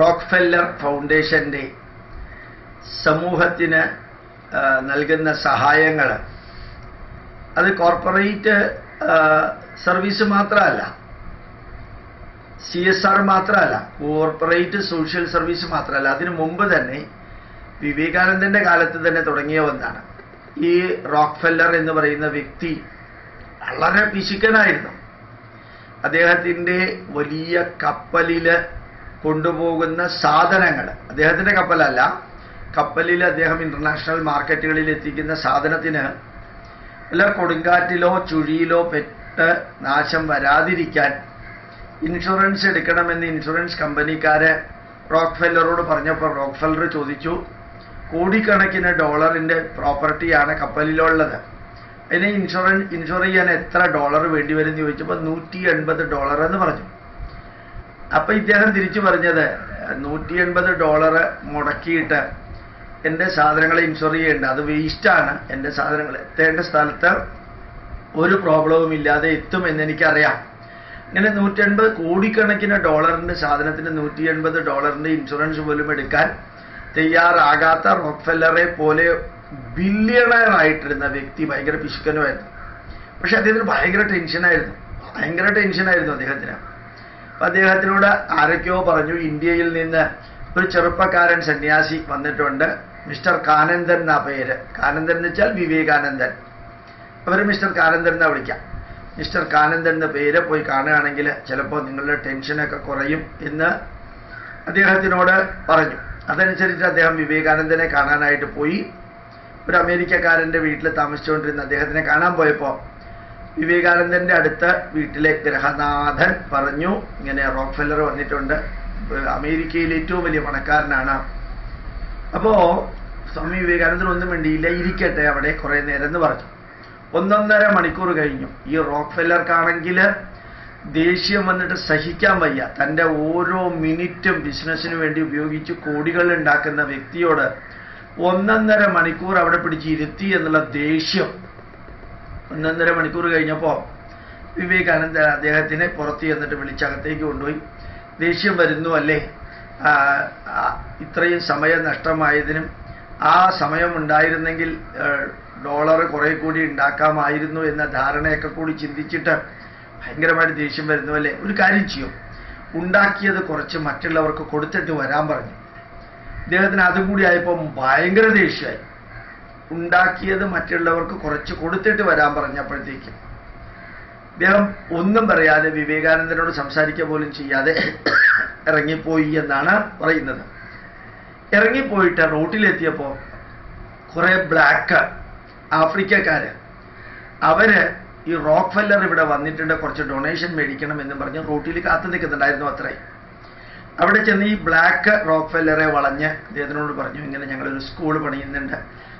Rockefeller ഫൗണ്ടേഷന്റെ സമൂഹത്തിന് നൽകുന്ന സഹായങ്ങൾ അത് കോർപ്പറേറ്റ് സർവീസ് മാത്രമല്ല. സി എസ് ആർ മാത്രമല്ല കോർപ്പറേറ്റ് സോഷ്യൽ സർവീസ് മാത്രമല്ല. അതിനു മുമ്പ് തന്നെ വിവേകാനന്ദന്റെ കാലത്ത് തന്നെ തുടങ്ങിയ ഒന്നാണ്. ഈ റോക്ക്ഫെല്ലർ എന്ന് പറയുന്ന വ്യക്തി വളരെ പിശുക്കനായിരുന്നു. അദ്ദേഹത്തിന്റെ വലിയ കപ്പലിൽ കൊണ്ടുപോകുന്ന സാധനങ്ങൾ. അദ്ദേഹത്തിന്റെ കപ്പലല്ല. കപ്പലിൽ അദ്ദേഹം ഇന്റർനാഷണൽ മാർക്കറ്റുകളിൽ എത്തിക്കുന്ന സാധനത്തിന് വല്ല കൊടുങ്കാറ്റിലോ ചുഴിയിലോ പെട്ട് നാശം വരാതിരിക്കാൻ ഇൻഷുറൻസ് എടുക്കണമെന്ന് ഇൻഷുറൻസ് കമ്പനിക്കാര് റോക്ക്ഫെല്ലറോട് പറഞ്ഞപ്പോൾ റോക്ക്ഫെല്ലർ ചോദിച്ചു കോടിക്കണക്കിന് ഡോളറിന്റെ പ്രോപ്പർട്ടിയാണ് കപ്പലിലുള്ളത്. അതിന് ഇൻഷുറൻസ് ഇൻഷുർ ചെയ്യാൻ എത്ര ഡോളർ വേണ്ടി വരും? എന്ന് ചോദിച്ചപ്പോൾ നൂറ്റി എൺപത് ഡോളർ എന്ന് പറഞ്ഞു. അപ്പൊ ഇദ്ദേഹം തിരിച്ചു പറഞ്ഞത് നൂറ്റി എൺപത് ഡോളർ മുടക്കിയിട്ട് എന്റെ സാധനങ്ങളെ ഇൻഷുർ ചെയ്യേണ്ട. അത് വേസ്റ്റാണ് എന്റെ സാധനങ്ങൾ എത്തേണ്ട സ്ഥലത്ത് ഒരു പ്രോബ്ലവും ഇല്ലാതെ എത്തുമെന്ന് എനിക്കറിയാം. ഇങ്ങനെ നൂറ്റി എൺപത് കോടിക്കണക്കിന് ഡോളറിന്റെ സാധനത്തിന് നൂറ്റി എൺപത് ഡോളറിന്റെ ഇൻഷുറൻസ് പോലും എടുക്കാൻ തയ്യാറാകാത്ത റോക്ക്ഫെല്ലറെ പോലെ ബില്യണയർ ആയിട്ടിരുന്ന വ്യക്തി ഭയങ്കര പിശുക്കനുമായിരുന്നു. പക്ഷെ അദ്ദേഹത്തിന് ഭയങ്കര ടെൻഷനായിരുന്നു ഭയങ്കര ടെൻഷനായിരുന്നു അദ്ദേഹത്തിന്. അപ്പൊ അദ്ദേഹത്തിനോട് ആരൊക്കെയോ പറഞ്ഞു ഇന്ത്യയിൽ നിന്ന് ഒരു ചെറുപ്പക്കാരൻ സന്യാസി വന്നിട്ടുണ്ട് മിസ്റ്റർ കാനന്ദൻ എന്നാ പേര്. കാനന്ദൻ എന്ന് വെച്ചാൽ വിവേകാനന്ദൻ. അവർ മിസ്റ്റർ കാനന്ദൻ എന്നാ വിളിക്കാം. മിസ്റ്റർ കാനന്ദൻ എന്ന പേര് പോയി കാണുകയാണെങ്കിൽ ചിലപ്പോൾ നിങ്ങളുടെ ടെൻഷനൊക്കെ കുറയും എന്ന് അദ്ദേഹത്തിനോട് പറഞ്ഞു. അതനുസരിച്ച് അദ്ദേഹം വിവേകാനന്ദനെ കാണാനായിട്ട് പോയി. ഒരു അമേരിക്കക്കാരന്റെ വീട്ടിൽ താമസിച്ചുകൊണ്ടിരുന്ന അദ്ദേഹത്തിനെ കാണാൻ പോയപ്പോൾ വിവേകാനന്ദന്റെ അടുത്ത വീട്ടിലെ ഗ്രഹനാഥൻ പറഞ്ഞു. ഇങ്ങനെ റോക്ക്ഫെല്ലർ വന്നിട്ടുണ്ട്. ഏഹ് അമേരിക്കയിലെ ഏറ്റവും വലിയ പണക്കാരനാണ്. അപ്പോ സ്വാമി വിവേകാനന്ദൻ ഒന്നും വേണ്ടിയില്ല ഇരിക്കട്ടെ അവിടെ കുറെ നേരം എന്ന് പറഞ്ഞു. ഒന്നൊന്നര മണിക്കൂർ കഴിഞ്ഞു. ഈ റോക്ക്ഫെല്ലർക്കാണെങ്കിൽ ദേഷ്യം വന്നിട്ട് സഹിക്കാൻ വയ്യ. തന്റെ ഓരോ മിനിറ്റും ബിസിനസ്സിന് വേണ്ടി ഉപയോഗിച്ച് കോടികൾ ഉണ്ടാക്കുന്ന വ്യക്തിയോട് ഒന്നൊന്നര മണിക്കൂർ അവിടെ പിടിച്ച് ഇരുത്തി എന്നുള്ള ദേഷ്യം ഒന്നൊന്നര മണിക്കൂർ കഴിഞ്ഞപ്പോൾ വിവേകാനന്ദ അദ്ദേഹത്തിനെ പുറത്ത് ചെന്നിട്ട് വിളിച്ചകത്തേക്ക് കൊണ്ടുപോയി. ദേഷ്യം വരുന്നു അല്ലേ? ഇത്രയും സമയം നഷ്ടമായതിനും ആ സമയം ഉണ്ടായിരുന്നെങ്കിൽ ഡോളർ കുറെ കൂടി ഉണ്ടാക്കാമായിരുന്നു എന്ന ധാരണയൊക്കെ കൂടി ചിന്തിച്ചിട്ട് ഭയങ്കരമായിട്ട് ദേഷ്യം വരുന്നു അല്ലേ? ഒരു കാര്യം ചെയ്യും. ഉണ്ടാക്കിയത് കുറച്ച് മറ്റുള്ളവർക്ക് കൊടുത്തിട്ട് വരാൻ പറഞ്ഞു. അദ്ദേഹത്തിന് അതും കൂടി ആയപ്പോൾ ഭയങ്കര ദേഷ്യമായി ഉണ്ടാക്കിയത് മറ്റുള്ളവർക്ക് കുറച്ച് കൊടുത്തിട്ട് വരാൻ പറഞ്ഞപ്പോഴത്തേക്ക് അദ്ദേഹം ഒന്നും പറയാതെ വിവേകാനന്ദനോട് സംസാരിക്കുക പോലും ചെയ്യാതെ ഇറങ്ങിപ്പോയി എന്നാണ് പറയുന്നത്. ഇറങ്ങിപ്പോയിട്ട് റോട്ടിലെത്തിയപ്പോൾ കുറെ ബ്ലാക്ക് ആഫ്രിക്കക്കാര് അവർ ഈ റോക്ക് ഫെല്ലർ ഇവിടെ വന്നിട്ടുണ്ട് കുറച്ച് ഡൊണേഷൻ മേടിക്കണം എന്ന് പറഞ്ഞ് റോട്ടിൽ കാത്തു നിൽക്കുന്നുണ്ടായിരുന്നു അത്രയും അവിടെ ചെന്ന് ഈ ബ്ലാക്ക് റോക്ക് ഫെല്ലറെ വളഞ്ഞ് അദ്ദേഹത്തിനോട് പറഞ്ഞു ഇങ്ങനെ ഞങ്ങളൊരു സ്കൂൾ പണിയുന്നുണ്ട്.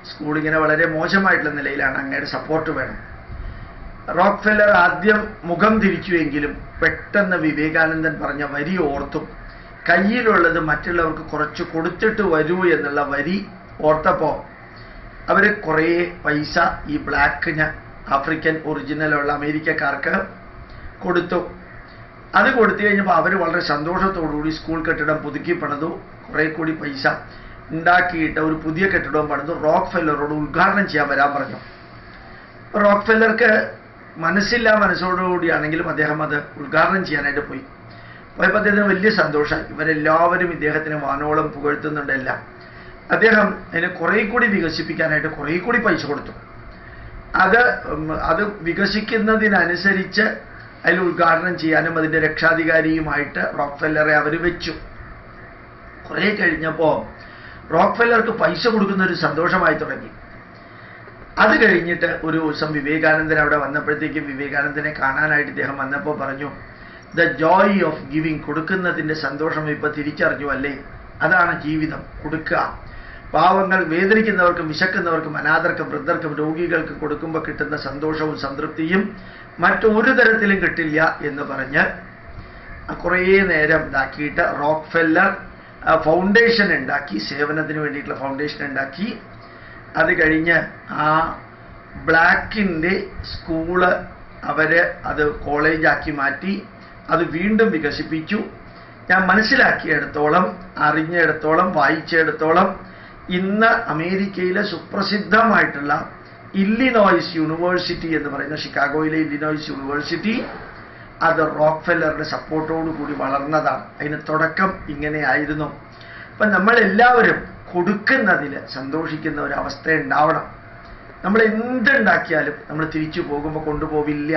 സ്കൂൾ ഇങ്ങനെ വളരെ മോശമായിട്ടുള്ള നിലയിലാണ് അങ്ങയുടെ സപ്പോർട്ട് വേണം. റോക്ക് ഫെല്ലർ ആദ്യം മുഖം തിരിച്ചുവെങ്കിലും പെട്ടെന്ന് വിവേകാനന്ദൻ പറഞ്ഞ വരി ഓർത്തും കയ്യിലുള്ളത് മറ്റുള്ളവർക്ക് കുറച്ച് കൊടുത്തിട്ട് വരൂ എന്നുള്ള വരി ഓർത്തപ്പോ അവർ കുറേ പൈസ ഈ ബ്ലാക്കിന് ആഫ്രിക്കൻ ഒറിജിനലുള്ള അമേരിക്കക്കാർക്ക് കൊടുത്തു. അത് കൊടുത്തു കഴിഞ്ഞപ്പോൾ അവർ വളരെ സന്തോഷത്തോടുകൂടി സ്കൂൾ കെട്ടിടം പുതുക്കി പണിതു. കുറേ കൂടി പൈസ ഉണ്ടാക്കിയിട്ട് ഒരു പുതിയ കെട്ടിടവും പണിതു റോക്ക് ഫെല്ലറോട് ഉദ്ഘാടനം ചെയ്യാൻ വരാൻ പറഞ്ഞു. റോക്ക് ഫെല്ലർക്ക് മനസ്സില്ല മനസ്സോടുകൂടിയാണെങ്കിലും അദ്ദേഹം അത് ഉദ്ഘാടനം ചെയ്യാനായിട്ട് പോയി. പോയപ്പോൾ അദ്ദേഹത്തിന് വലിയ സന്തോഷം ഇവരെല്ലാവരും ഇദ്ദേഹത്തിന് വാനോളം പുകഴ്ത്തുന്നുണ്ടല്ല അദ്ദേഹം അതിനെ കുറെ കൂടി വികസിപ്പിക്കാനായിട്ട് കുറെ കൂടി പൈസ കൊടുത്തു. അത് അത് വികസിക്കുന്നതിനനുസരിച്ച് അതിൽ ഉദ്ഘാടനം ചെയ്യാനും അതിന്റെ രക്ഷാധികാരിയുമായിട്ട് റോക്ക്ഫെല്ലറെ അവർ വെച്ചു. കുറേ കഴിഞ്ഞപ്പോൾ റോക്ക്ഫെല്ലർക്ക് പൈസ കൊടുക്കുന്ന ഒരു സന്തോഷമായി തുടങ്ങി. അത് കഴിഞ്ഞിട്ട് ഒരു ദിവസം വിവേകാനന്ദൻ അവിടെ വന്നപ്പോഴത്തേക്കും വിവേകാനന്ദനെ കാണാനായിട്ട് ഇദ്ദേഹം വന്നപ്പോൾ പറഞ്ഞു ദ ജോയ് ഓഫ് ഗിവിങ് കൊടുക്കുന്നതിന്റെ സന്തോഷം ഇപ്പൊ തിരിച്ചറിഞ്ഞു അല്ലേ? അതാണ് ജീവിതം കൊടുക്കുക. പാവങ്ങൾ വേദനിക്കുന്നവർക്കും വിശക്കുന്നവർക്കും അനാഥർക്കും വൃദ്ധർക്കും രോഗികൾക്ക് കൊടുക്കുമ്പോൾ കിട്ടുന്ന സന്തോഷവും സംതൃപ്തിയും മറ്റൊരു തരത്തിലും കിട്ടില്ല എന്ന് പറഞ്ഞ് കുറേ നേരം ഇതാക്കിയിട്ട് റോക്ക് ഫെല്ലർ ഫൗണ്ടേഷൻ ഉണ്ടാക്കി സേവനത്തിന് വേണ്ടിയിട്ടുള്ള ഫൗണ്ടേഷൻ ഉണ്ടാക്കി. അത് കഴിഞ്ഞ് ആ ബ്ലാക്കിന്റെ സ്കൂൾ അവർ അത് കോളേജാക്കി മാറ്റി അത് വീണ്ടും വികസിപ്പിച്ചു. ഞാൻ മനസ്സിലാക്കിയെടുത്തോളം അറിഞ്ഞെടുത്തോളം വായിച്ചെടുത്തോളം ഇന്ന് അമേരിക്കയിലെ സുപ്രസിദ്ധമായിട്ടുള്ള ഇല്ലിനോയിസ് യൂണിവേഴ്സിറ്റി എന്ന് പറയുന്ന ഷിക്കാഗോയിലെ ഇല്ലിനോയിസ് യൂണിവേഴ്സിറ്റി അത് റോക്ക്ഫെല്ലറുടെ സപ്പോർട്ടോടു കൂടി വളർന്നതാണ്. അതിന് തുടക്കം ഇങ്ങനെയായിരുന്നു. അപ്പം നമ്മളെല്ലാവരും കൊടുക്കുന്നതിൽ സന്തോഷിക്കുന്ന ഒരു അവസ്ഥ ഉണ്ടാവണം നമ്മൾ എന്തുണ്ടാക്കിയാലും നമ്മൾ തിരിച്ചു പോകുമ്പോൾ കൊണ്ടുപോവില്ല.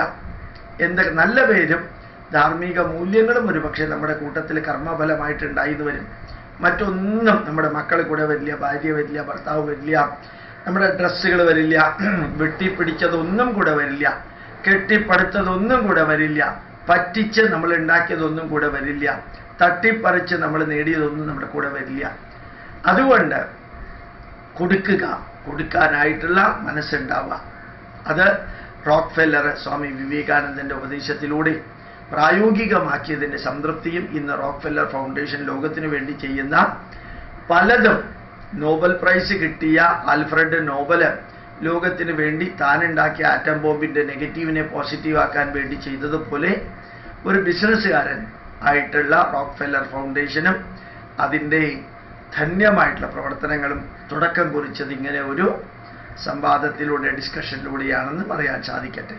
എന്ത് നല്ല പേരും ധാർമ്മിക മൂല്യങ്ങളും ഒരുപക്ഷെ നമ്മുടെ കൂട്ടത്തിൽ കർമ്മഫലമായിട്ട് ഉണ്ടായിന്ന് വരും. മറ്റൊന്നും നമ്മുടെ മക്കൾ കൂടെ വരില്ല ഭാര്യ വരില്ല ഭർത്താവ് വരില്ല നമ്മുടെ ഡ്രസ്സുകൾ വരില്ല വെട്ടിപ്പിടിച്ചതൊന്നും കൂടെ വരില്ല കെട്ടിപ്പടുത്തതൊന്നും കൂടെ വരില്ല. പറ്റിച്ച് നമ്മൾ ഉണ്ടാക്കിയതൊന്നും കൂടെ വരില്ല. തട്ടിപ്പറിച്ച് നമ്മൾ നേടിയതൊന്നും നമ്മുടെ കൂടെ വരില്ല. അതുകൊണ്ട് കൊടുക്കുക കൊടുക്കാനായിട്ടുള്ള മനസ്സുണ്ടാവുക. അത് റോക്ക് ഫെല്ലർ സ്വാമി വിവേകാനന്ദന്റെ ഉപദേശത്തിലൂടെ പ്രായോഗികമാക്കിയതിന്റെ സംതൃപ്തിയും ഇന്ന് റോക്ക് ഫെല്ലർ ഫൗണ്ടേഷൻ ലോകത്തിന് വേണ്ടി ചെയ്യുന്ന പലതും. നോബൽ പ്രൈസ് കിട്ടിയ ആൽഫ്രഡ് നോബൽ ലോകത്തിന് വേണ്ടി താനുണ്ടാക്കിയ ആറ്റം ബോംബിന്റെ നെഗറ്റീവിനെ പോസിറ്റീവാക്കാൻ വേണ്ടി ചെയ്തതുപോലെ ഒരു ബിസിനസ്സുകാരൻ ആയിട്ടുള്ള റോക്ക് ഫെല്ലർ ഫൗണ്ടേഷനും അതിന്റെ ധന്യമായിട്ടുള്ള പ്രവർത്തനങ്ങളും തുടക്കം കുറിച്ചത് ഇങ്ങനെ ഒരു സംവാദത്തിലൂടെ ഡിസ്കഷനിലൂടെയാണെന്ന് പറയാൻ സാധിക്കട്ടെ.